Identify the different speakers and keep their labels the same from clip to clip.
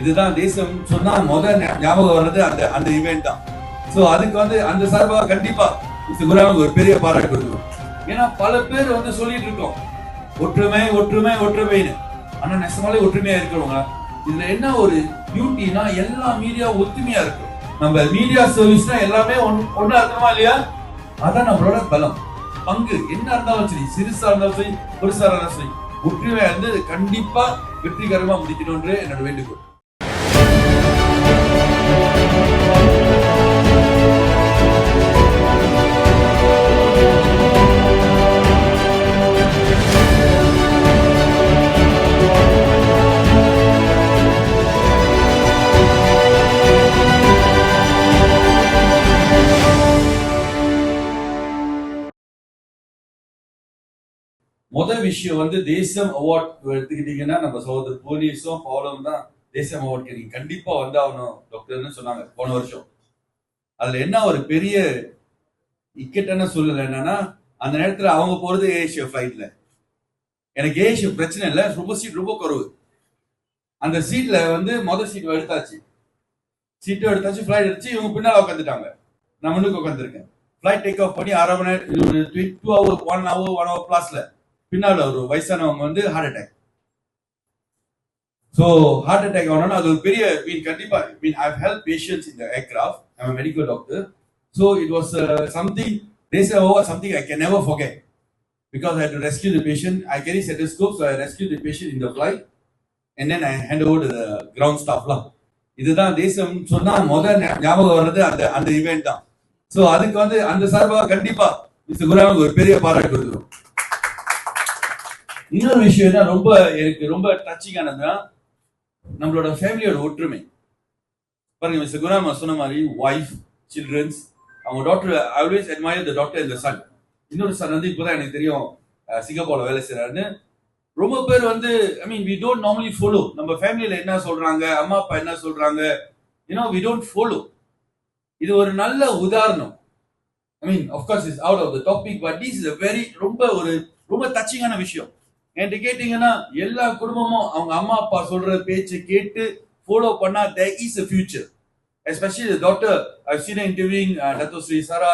Speaker 1: இதுதான் தேசம் சொன்னா முதல் ஞாபகம் வர்றது அந்த அந்த இவெண்ட் தான். சோ அதுக்கு வந்து அந்த சார்பாக கண்டிப்பா மிஸ்டர் ஒரு பெரிய பாராட்டு கொடுக்கணும். ஏன்னா பல பேர் வந்து சொல்லிட்டு இருக்கோம். ஒற்றுமை ஒற்றுமை ஒற்றுமைன்னு. ஆனா நெசமாலே ஒற்றுமையா இருக்கிறவங்க இதுல என்ன ஒரு பியூட்டினா எல்லா மீடியா ஒத்துமையா இருக்கும். நம்ம மீடியா சர்வீஸ்னா எல்லாமே ஒன்- ஒண்ணா இருக்கணுமா இல்லையா? அதான் நம்மளோட பலம். பங்கு. என்ன இருந்தாலும் சரி சிறுசா இருந்தாலும் சரி பெருசா இருந்தாலும் சரி ஒற்றுமையா இருந்து கண்டிப்பா வெற்றிகரமா முடிக்கணும்ன்ற என்னோட வேண்டுகோள். முதல் விஷயம் வந்து தேசம் அவார்ட் எடுத்துக்கிட்டீங்கன்னா நம்ம சகோதரர் போலீஸும் பவுலும் தான் தேசியம் அவார்ட் நீங்க கண்டிப்பா வந்தாகணும் டாக்டர்னு சொன்னாங்க போன வருஷம். அதுல என்ன ஒரு பெரிய இக்கட்டான சூழ்நிலை என்னன்னா அந்த நேரத்துல அவங்க போறது ஏஷியா ஃபிளைட்ல எனக்கு ஏஷியா பிரச்சனை இல்லை ரொம்ப சீட் ரொம்ப குறவு. அந்த சீட்ல வந்து முதல் சீட் எடுத்தாச்சு. சீட்டும் எடுத்தாச்சு ஃபிளைட் எடுத்து இவங்க பின்னால உட்காந்துட்டாங்க நான் முன்னுக்கு உட்காந்துருக்கேன் ஃபிளைட் டேக் ஆஃப் பண்ணி அரை மணி நேரம் two hour one hour one hour பிளாஸ்ல பின்னால் ஒரு வயசானவங்க வந்து heart attack so heart attack ஆனாலும் அது ஒரு பெரிய மீன் கண்டிப்பா மீன் ஐ ஹெல்ப் பேஷன்ஸ் இந்த aircraft I am medical doctor so it was something that's over something I can never forget because I had to rescue the patient. I carry stethoscope, so I rescue the patient in the flight. And then I hand over to the ground staff lah. இதுதான் தேசம் சொன்னா முதல் ஞாபகம் வர்றது அந்த அந்த event தான். So அதுக்கு வந்து அந்த சார்பாக கண்டிப்பா மிஸ்டர் குருராமுக்கு ஒரு பெரிய பாராட்டு கொடுக்கணும் இன்னொரு விஷயம் தான் ரொம்ப எனக்கு ரொம்ப டச்சிங் ஆனதுன்னா நம்மளோட ஃபேமிலியோட ஒற்றுமை. பாருங்க மிஸ்டர் குணாமா சொன்ன மாதிரி ஒய்ஃப் சில்ட்ரன்ஸ் அவங்க doctor always admire the doctor இந்த சன் இன்னொரு சன் வந்து இப்போதான் எனக்கு தெரியும் சிங்கப்பூர்ல வேலை செய்யறாருன்னு ரொம்ப பேர் வந்து I mean we don't normally follow நம்ம ஃபேமிலியில என்ன சொல்றாங்க அம்மா அப்பா என்ன சொல்றாங்க யூனோ வி டோன்ட் ஃபாலோ இது ஒரு நல்ல உதாரணம். I mean of course is out of the topic but this is very ரொம்ப ஒரு ரொம்ப டச்சிங்கான விஷயம். என்கிட்ட கேட்டீங்கன்னா எல்லா குடும்பமும் அவங்க அம்மா அப்பா சொல்ற பேச்சு கேட்டு ஃபாலோ பண்ணா there is a future especially doctor I seen interviewing Dato Sri Sara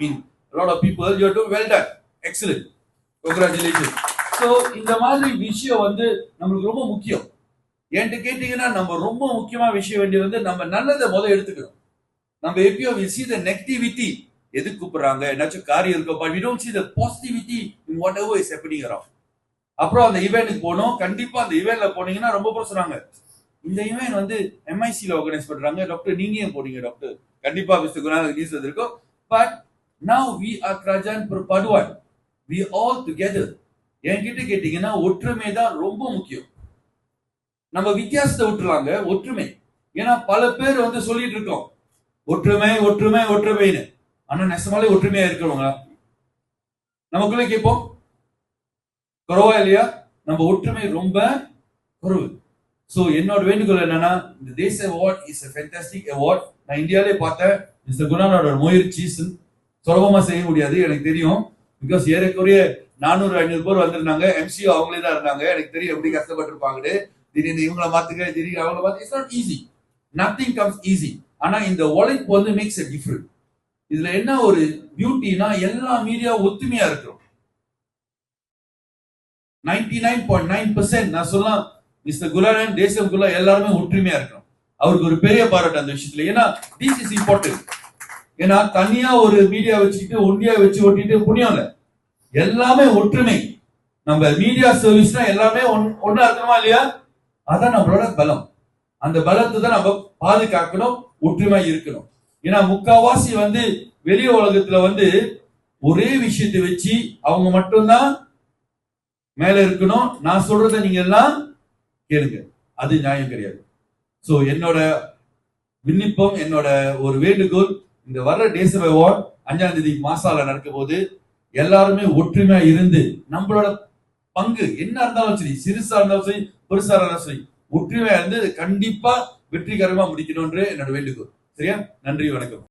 Speaker 1: mean lot of people you to well done excellent congratulation so இந்த மாதிரி விஷயம் வந்து நம்மளுக்கு ரொம்ப முக்கியம் என்கிட்ட கேட்டீங்கன்னா நம்ம ரொம்ப முக்கியமா விஷயம் வேண்டியது வந்து நம்ம நல்லதை முதல் எடுத்துக்கணும் நம்ம எப்பயோ வி சி த நெகட்டிவிட்டி எதுக்கு கூப்பிடுறாங்க ஏதாச்சும் காரியம் இருக்கப்பா we don't see the positivity in whatever is happening around அப்புறம் அந்த ஈவெண்ட்டுக்கு போனோம். கண்டிப்பா அந்த ஈவெண்ட்ல போனீங்கன்னா ரொம்ப பேர் சொன்னாங்க. இந்த ஈவெண்ட் வந்து எம்ஐசியில் ஆர்கனைஸ் பண்றாங்க. டாக்டர் நீங்க ஏன் போனீங்க டாக்டர் கண்டிப்பா மிஸ்டர் குணால் நியூஸ் வந்திருக்கும். பட் நவ் வி ஆர் கிராஜான் படுவான் வி ஆல் டுகெதர் என்கிட்ட கேட்டீங்கன்னா ஒற்றுமை தான் ரொம்ப முக்கியம். நம்ம வித்தியாசத்தை விட்டுருவாங்க. ஒற்றுமை. ஏன்னா பல பேர் வந்து சொல்லிட்டு இருக்கோம். ஒற்றுமை ஒற்றுமை ஒற்றுமைன்னு. ஆனா நெசமாலே ஒற்றுமையா இருக்கிறவங்களா? நமக்குள்ள கேட்போம். குறவா இல்லையா நம்ம ஒற்றுமை ரொம்ப குறவு. சோ என்னோட வேண்டுகோள் என்னன்னா இந்த தேச award is a fantastic award நான் இந்தியாவிலே பார்த்தேன். மிஸ்டர் குணானோட முயற்சி சுலபமா செய்ய முடியாது எனக்கு தெரியும். பிகாஸ் ஏறக்குறைய நானூறு ஐநூறு பேர் வந்திருந்தாங்க. எம்சி அவங்களே தான் இருந்தாங்க. எனக்கு தெரியும் எப்படி கஷ்டப்பட்டிருப்பாங்கன்னு. திடீர்னு இவங்கள மாத்துக்க திடீர்னு அவங்கள மாத்து. It's not easy nothing comes easy ஆனா இந்த உழைப்பு வந்து மேக்ஸ் அ டிஃபரண்ட் இதுல என்ன ஒரு பியூட்டினா எல்லா மீடியா ஒத்துமையா இருக்கிறோம் ninety nine point nine percent நான் சொல்லலாம் மிஸ்டர் குலாரன் தேசம் குலா எல்லாருமே ஒற்றுமையா இருக்கணும். அவருக்கு ஒரு பெரிய பாராட்டு அந்த விஷயத்துல. ஏன்னா திஸ் இஸ் இம்பார்ட்டன்ட் ஏன்னா தனியா ஒரு மீடியா வச்சுக்கிட்டு ஒண்டியா வச்சு ஒட்டிட்டு புண்ணியம் இல்லை. எல்லாமே ஒற்றுமை. நம்ம மீடியா சர்வீஸ்னா எல்லாமே ஒன்- இருக்கணுமா இல்லையா? அதான் நம்மளோட பலம். அந்த பலத்தை தான் நம்ம பாதுகாக்கணும் ஒற்றுமை இருக்கணும். ஏன்னா முக்காவாசி வந்து வெளி உலகத்துல வந்து ஒரே விஷயத்தை வச்சு அவங்க மட்டும்தான் மேல இருக்கணும். நான் சொல்றத நீங்க எல்லாம் கேளுங்க. அது நியாயம் கிடையாது. சோ என்னோட விண்ணப்பம் என்னோட ஒரு வேண்டுகோள் இந்த வர்ற தேச அவார்ட் அஞ்சாம் தேதி மாசால நடக்கும் போது எல்லாருமே ஒற்றுமையா இருந்து நம்மளோட பங்கு என்ன இருந்தாலும் சரி சிறுசா இருந்தாலும் சரி பெருசா இருந்தாலும் சரி ஒற்றுமையா இருந்து கண்டிப்பா வெற்றிகரமா முடிக்கணும்ன்ற என்னோட வேண்டுகோள். சரியா? நன்றி வணக்கம்.